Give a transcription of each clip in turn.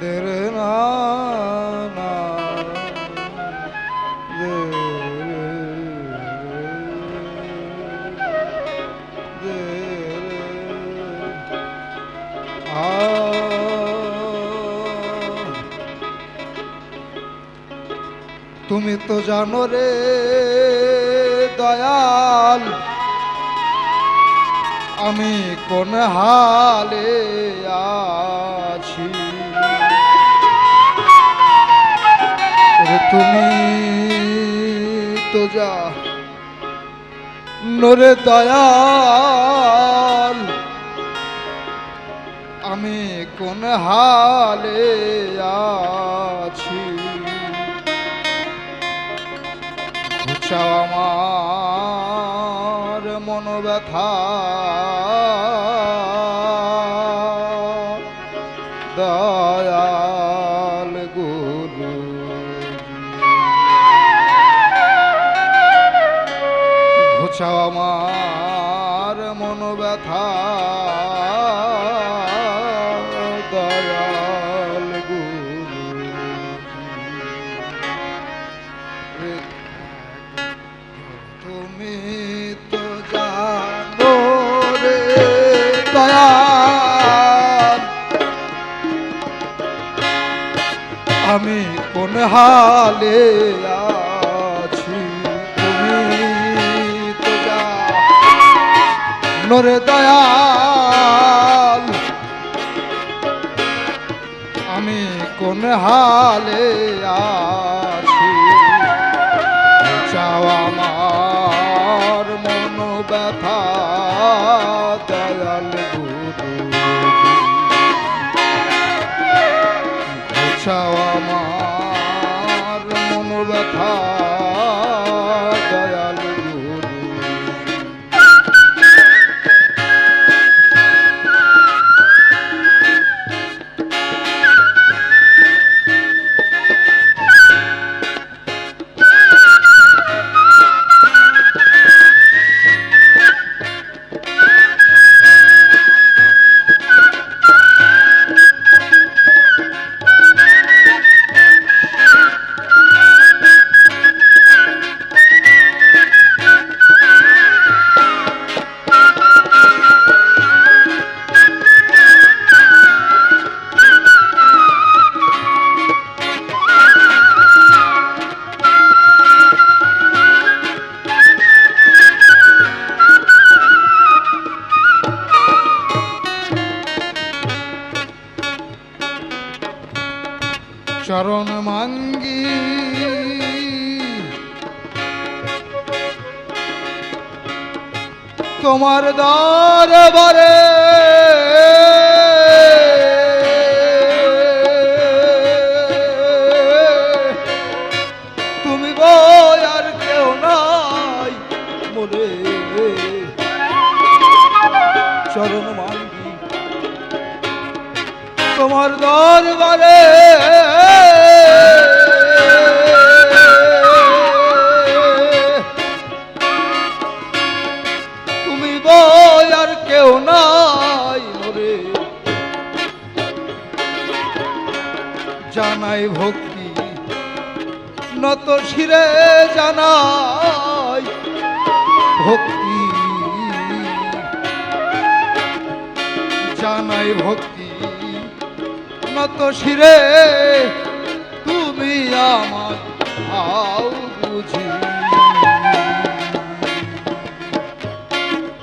আমাদের তুমি তো জানো রে দয়াল আমি কোন হালে আ তুমি। তো যা। নরে দয়াল আমি কোন হালে আছি? আমার মনোব্যথা। দয়াল গুরু ঘুচাও আমার মনোব্যথা দয়াল গুরু তুমি তো জানো রে দয়াল আমি কোন হালে জানো রে দয়াল। আমি কোন হালে আছি? চাও আমার মন ব্যথা দয়াল গুরু। চরণ মাঙ্গি। তোমার দরবারে ভক্তি। জানাই ভক্তি। নত শিরে, তুমি আমার আও বুঝি।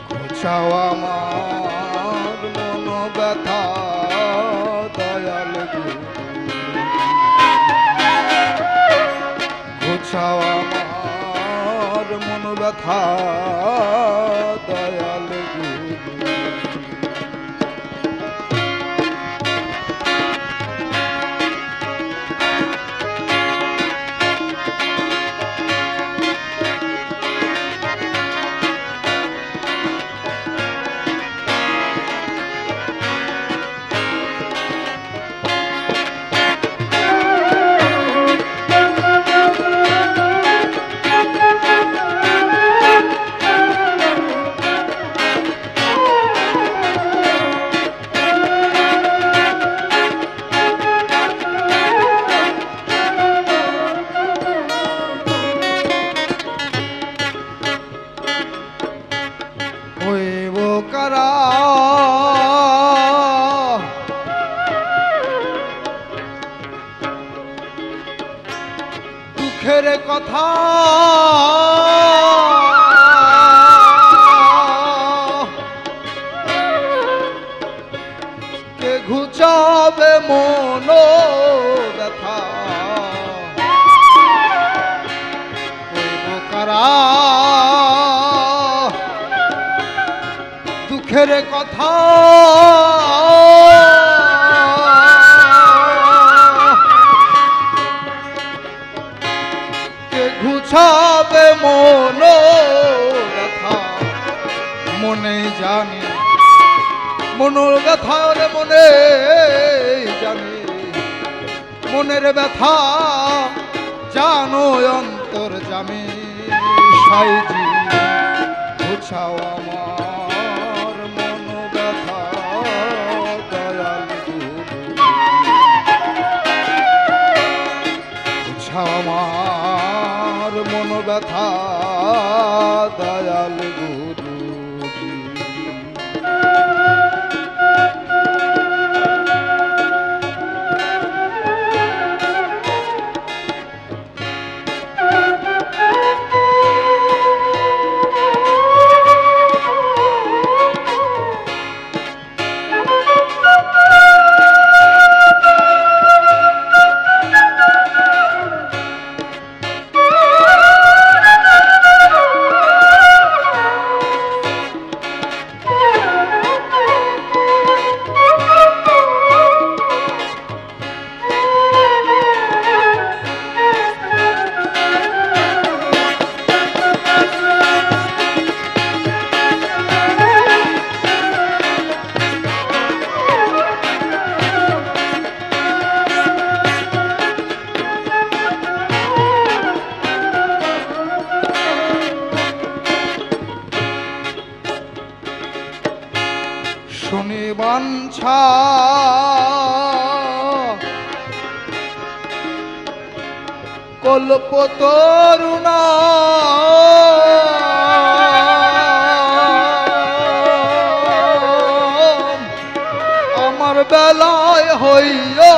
ঘোচাও আমার মন ব্যথা দয়াল। ঘোচাও আমার মন ব্যথা হইব কারা? দুঃখের কথা। কে ঘুচাবে মনো ব্যথা? দুঃখের কথা। কে ঘুছাবে মন ব্যথা? মনে জানি। মনোর ব্যথা মনে জানি। মনের ব্যথা জানো অন্তর জামি সাইজি বুঝাও আমার বাঞ্ছা কল্প তরুণা। আমার বেলায় হইও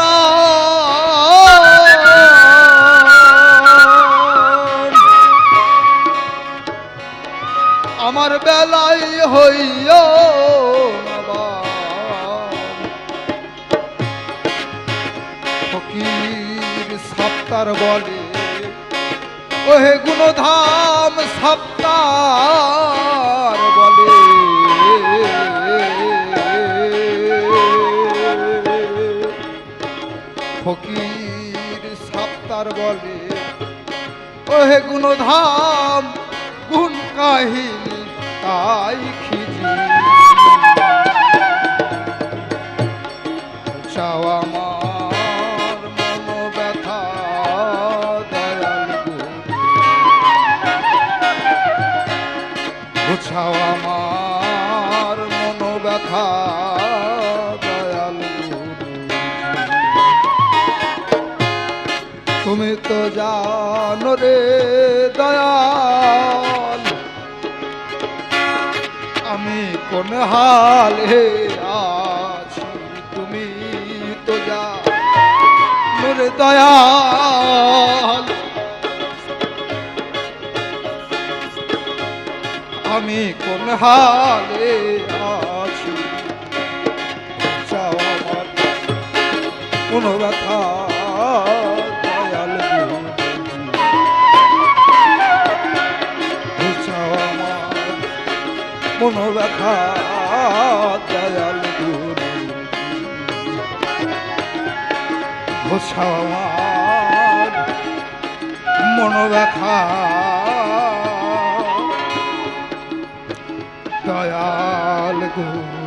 না আমার বেলাই হইও। ফকির সাপ্তার বলে ওহে গুণধাম সাপ্তার রে দয়াল। আমি কোন হালে আছি, তুমি তো জানো রে দয়াল। আমি কোন হালে আছি কোনো ব্যথা মনো ব্যথা দয়াল গুরু। বুঝাও আমার মনো ব্যথা দয়াল গুরু।